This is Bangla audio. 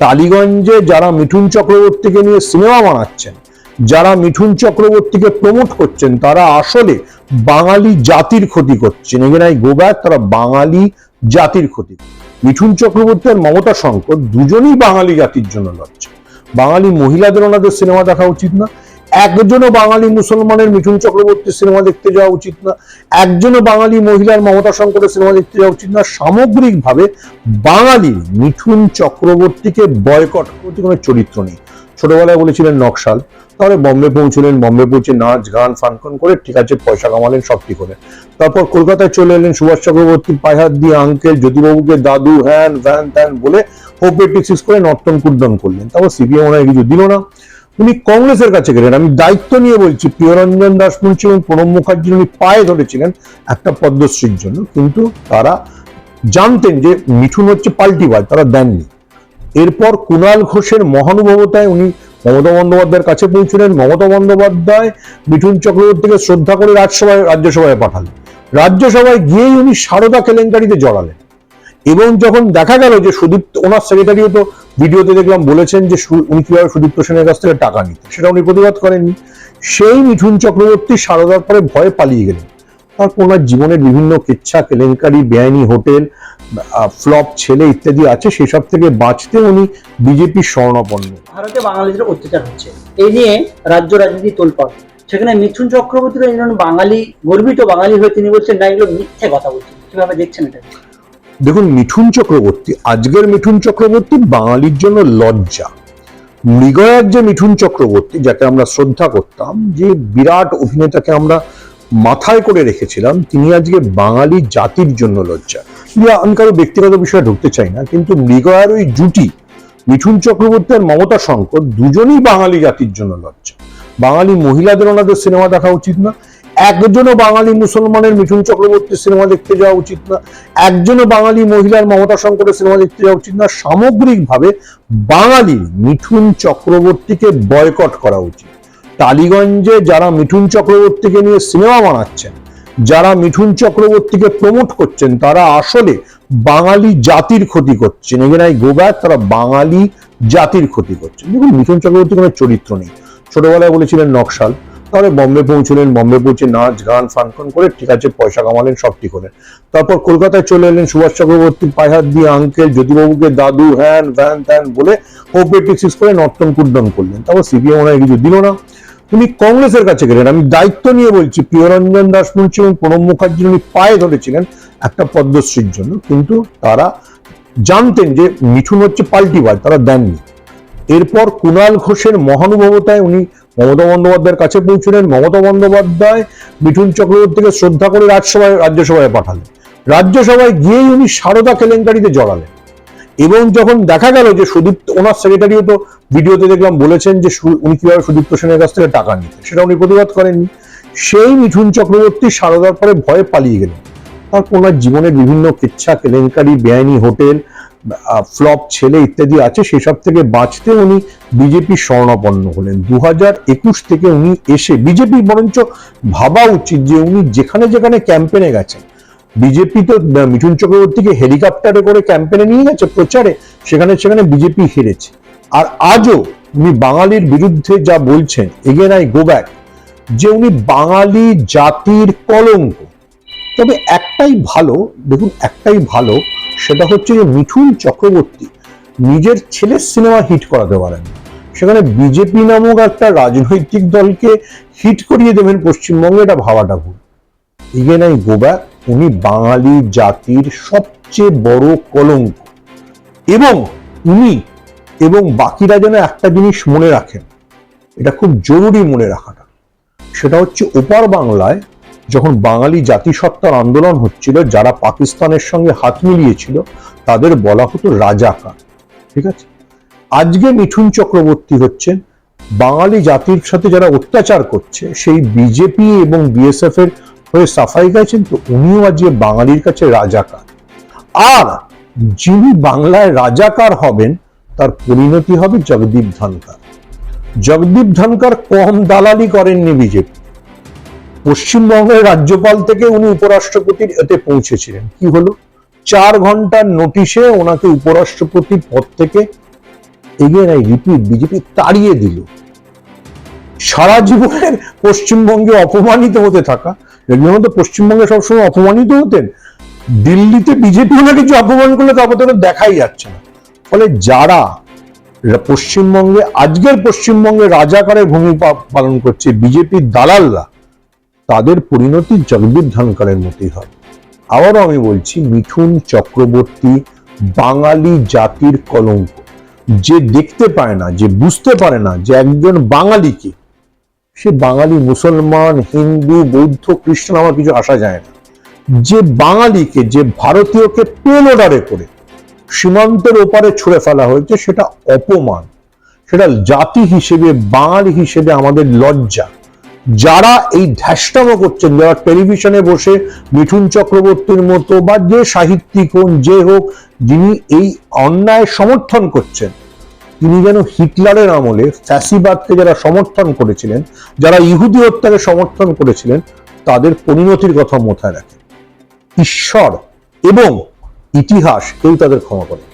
টালিগঞ্জে যারা মিঠুন চক্রবর্তীকে নিয়ে সিনেমা বানাচ্ছেন, যারা মিঠুন চক্রবর্তীকে প্রমোট করছেন, তারা আসলে বাঙালি জাতির ক্ষতি করছেন। এখানে গো ব্যাক তারা বাঙালি জাতির ক্ষতি মিঠুন চক্রবর্তী আর মমতা শঙ্কর দুজনেই বাঙালি জাতির জন্য লড়ছে বাঙালি মহিলাদের ওনাদের সিনেমা দেখা উচিত না একজনও বাঙালি মুসলমানের মিঠুন চক্রবর্তীর সিনেমা দেখতে যাওয়া উচিত না। একজনও বাঙালি মহিলার মমতা শঙ্করের সিনেমা দেখতে যাওয়া উচিত না। সামগ্রিকভাবে বাঙালি মিঠুন চক্রবর্তীকে বয়কট করতে কোনো চরিত্র নেই। ছোটবেলায় বলেছিলেন নকশাল তারপরে বম্বে পৌঁছলেন, বম্বে পৌঁছে নাচ, গান ফানকন করে ঠিক আছে, পয়সা কামালেন, সব ঠিক হলেন তারপর কলকাতায় চলে এলেন সুভাষ চক্রবর্তীর পায়ে হাত দিয়ে আঙ্কেল জ্যোতিবাবুকে দাদু হ্যান, ভ্যান, ত্যান বলে হোপ করে নর্তন কুর্দন করলেন। তারপর সিপিএম ওনায় কিছু দিল না। উনি কংগ্রেসের কাছে গেলেন। আমি দায়িত্ব নিয়ে বলছি, প্রিয়রঞ্জন দাস মুন্সি এবং প্রণব মুখার্জি উনি পায়ে ধরেছিলেন একটা পদ্মশ্রীর জন্য। কিন্তু তারা জানতেন যে মিঠুন হচ্ছে পাল্টি পাল্টিবাজ তারা দেননি। এরপর কুণাল ঘোষের মহানুভবতায় উনি মমতা বন্দ্যোপাধ্যায়ের কাছে পৌঁছলেন। মমতা বন্দ্যোপাধ্যায় মিঠুন চক্রবর্তীকে শ্রদ্ধা করে রাজ্যসভায় রাজ্যসভায় পাঠালেন। রাজ্যসভায় গিয়েই উনি সারদা কেলেঙ্কারিতে জড়ালেন। এবং যখন দেখা গেল যে সুদীপ্ত, ওনার সেক্রেটারিও তো ভিডিওতে দেখলাম বলেছেন যে উনি কীভাবে সুদীপ্ত সেনের কাছ থেকে টাকা নিতেন। সেটা উনি প্রতিবাদ করেননি। সেই মিঠুন চক্রবর্তী সারদার পরে ভয়ে পালিয়ে গেলেন। তারপর ওনার জীবনের বিভিন্ন কেচ্ছা, কেলেঙ্কারি, বেআইনি হোটেল ফ্লপ, ছেলে ইত্যাদি আছে, সেসব থেকে বাঁচতে উনি বিজেপির স্বর্ণপন্ন। ভারতে বাঙালিদের অত্যাচার হচ্ছে। এই নিয়ে রাজ্য রাজনীতি তোলপাড়। সেখানে মিঠুন চক্রবর্তী বাঙালি, গর্বিত বাঙালি হয়ে তিনি বলছেন, না, এগুলো মিথ্যে কথা বলছেন। কীভাবে দেখছেন এটা? দেখুন, মিঠুন চক্রবর্তী, আজকের মিঠুন চক্রবর্তী বাঙালির জন্য লজ্জা। মৃগয়ার যে মিঠুন চক্রবর্তী, যাকে আমরা শ্রদ্ধা করতাম, যে বিরাট অভিনেতাকে আমরা মাথায় করে রেখেছিলাম, তিনি আজকে বাঙালি জাতির জন্য লজ্জা। আমি কারও ব্যক্তিগত বিষয়ে ঢুকতে চাই না, কিন্তু মৃগয়ার ওই জুটি, মিঠুন চক্রবর্তী আর মমতা শঙ্কর দুজনেই বাঙালি জাতির জন্য লজ্জা। বাঙালি মহিলাদের ওনাদের সিনেমা দেখা উচিত না একজনও বাঙালি মুসলমানের মিঠুন চক্রবর্তীর সিনেমা দেখতে যাওয়া উচিত না, একজনও বাঙালি মহিলার মমতা শঙ্করের সিনেমা দেখতে যাওয়া উচিত না, সামগ্রিকভাবে বাঙালি মিঠুন চক্রবর্তীকে বয়কট করা উচিত। টালিগঞ্জে যারা মিঠুন চক্রবর্তীকে নিয়ে সিনেমা বানাচ্ছেন, যারা মিঠুন চক্রবর্তীকে প্রমোট করছেন, তারা আসলে বাঙালি জাতির ক্ষতি করছেন। এখানে গো ব্যাক, তারা বাঙালি জাতির ক্ষতি করছেন। দেখুন, মিঠুন চক্রবর্তী কোনো চরিত্র নেই। ছোটবেলায় বলেছিলেন নকশাল তারপরে বম্বে পৌঁছলেন, বম্বে পৌঁছে নাচ, গান ফানকন করে ঠিক আছে, পয়সা কামালেন, সব ঠিক হলেন। তারপর কলকাতায় চলে এলেন সুভাষ চক্রবর্তীর পায়ে হাত দিয়ে আঙ্কেল জ্যোতিবাবুকে দাদু, হ্যান, ভ্যান, ত্যান বলে হোপ এইটিক্স করে নর্তন কুর্দন করলেন। তারপর সিপিএম ওনায় কিছু দিল না। উনি কংগ্রেসের কাছে গেলেন। আমি দায়িত্ব নিয়ে বলছি, প্রিয়রঞ্জন দাস মুন্সি এবং প্রণব মুখার্জি উনি পায়ে ধরেছিলেন একটা পদ্মশ্রীর জন্য, কিন্তু তারা জানতেন যে মিঠুন হচ্ছে পাল্টি পাল্টিবাজ তারা দেননি। এরপর কুণাল ঘোষের মহানুভবতায় উনি মমতা বন্দ্যোপাধ্যায়ের কাছে পৌঁছলেন। মমতা বন্দ্যোপাধ্যায় মিঠুন চক্রবর্তীকে শ্রদ্ধা করে রাজ্যসভায় রাজ্যসভায় পাঠালেন। রাজ্যসভায় গিয়েই উনি সারদা কেলেঙ্কারিতে জড়ালেন। এবং যখন দেখা গেল যে সুদীপ্ত ওনার সেক্রেটারিও তো ভিডিওতে দেখলাম বলেছেন যে উনি কীভাবে সুদীপ্ত সেনের কাছ থেকে টাকা নিতেন সেটা উনি প্রতিবাদ করেননি। সেই মিঠুন চক্রবর্তী সারদার পরে ভয়ে পালিয়ে গেলেন। তারপর ওনার জীবনের বিভিন্ন কেচ্ছা, কেলেঙ্কারি, বেআইনি হোটেল ফ্লপ ছেলে ইত্যাদি আছে, সেসব থেকে বাঁচতে উনি বিজেপি স্বর্ণাপন্ন হলেন। দু হাজার একুশ থেকে উনি এসে বিজেপি বরঞ্চ ভাবা উচিত যে উনি যেখানে যেখানে ক্যাম্পেনে গেছেন। বিজেপি তো মিঠুন চক্রবর্তীকে হেলিকপ্টারে করে ক্যাম্পেনে নিয়ে গেছে, প্রচারে সেখানে সেখানে বিজেপি হেরেছে। আর আজও উনি বাঙালির বিরুদ্ধে যা বলছেন এগেন আই গো ব্যাক যে উনি বাঙালি জাতির কলঙ্ক। তবে একটাই ভালো, দেখুন, একটাই ভালো সেটা হচ্ছে যে মিঠুন চক্রবর্তী নিজের ছেলের সিনেমা হিট করাতে পারেন। সেখানে বিজেপি নামক একটা রাজনৈতিক দলকে হিট করিয়ে দেবেন পশ্চিমবঙ্গে, এটা ভাবাটা ভুল। ইগেন আই গো ব্যাক উনি বাঙালি জাতির সবচেয়ে বড় কলঙ্ক। এবং উনি এবং বাকিরা যেন একটা জিনিস মনে রাখেন, এটা খুব জরুরি মনে রাখাটা। সেটা হচ্ছে ওপার বাংলায় যখন বাঙালি জাতিসত্তার আন্দোলন হচ্ছিল, যারা পাকিস্তানের সঙ্গে হাত মিলিয়েছিল, তাদের বলা হতো রাজাকার ঠিক আছে? আজকে মিঠুন চক্রবর্তী হচ্ছেন। বাঙালি জাতির সাথে যারা অত্যাচার করছে, সেই বিজেপি এবং বিএসএফ এর হয়ে সাফাই গাইছেন, তো উনিও আজকে বাঙালির কাছে রাজাকার আর যিনি বাংলায় রাজাকার হবেন, তার পরিণতি হবে জগদীপ ধনকার। জগদীপ ধনকার কম দালালি করেননি বিজেপি। পশ্চিমবঙ্গের রাজ্যপাল থেকে উনি উপরাষ্ট্রপতির এতে পৌঁছেছিলেন। কি হলো? চার ঘণ্টার নোটিশে ওনাকে উপরাষ্ট্রপতি পদ থেকে এগেন আই রিপিট বিজেপি তাড়িয়ে দিল। সারা জীবনের পশ্চিমবঙ্গে অপমানিত হতে থাকা তো পশ্চিমবঙ্গে সবসময় অপমানিত হতেন। দিল্লিতে বিজেপি ওনাকে কিছু অপমান করলে তো দেখাই যাচ্ছে না। ফলে যারা পশ্চিমবঙ্গে, আজকের পশ্চিমবঙ্গে রাজাকারের ভূমিকা পালন করছে বিজেপির দালালরা তাদের পরিণতি জগদীপ ধনকরের মতোই হয়। আবারও আমি বলছি, মিঠুন চক্রবর্তী বাঙালি জাতির কলঙ্ক। যে দেখতে পায় না, যে বুঝতে পারে না যে একজন বাঙালিকে সে বাঙালি, মুসলমান, হিন্দু, বৌদ্ধ খ্রিস্টান আমার কিছু আসা যায় না। যে বাঙালিকে যে ভারতীয়কে পেল অর্ডারে করে সীমান্তের ওপারে ছুড়ে ফেলা হয়েছে, সেটা অপমান। সেটা জাতি হিসেবে, বাঙালি হিসেবে আমাদের লজ্জা। যারা এই ধ্যাসটাম করছেন, যারা টেলিভিশনে বসে মিঠুন চক্রবর্তীর মতো বা যে সাহিত্যিক হন, যে হোক, যিনি এই অন্যায় সমর্থন করছেন, তিনি যেন হিটলারের আমলে ফ্যাসিবাদকে যারা সমর্থন করেছিলেন, যারা ইহুদি হত্যাকে সমর্থন করেছিলেন, তাদের পরিণতির কথা মাথায় রাখেন ঈশ্বর এবং ইতিহাস কেউ তাদের ক্ষমা করে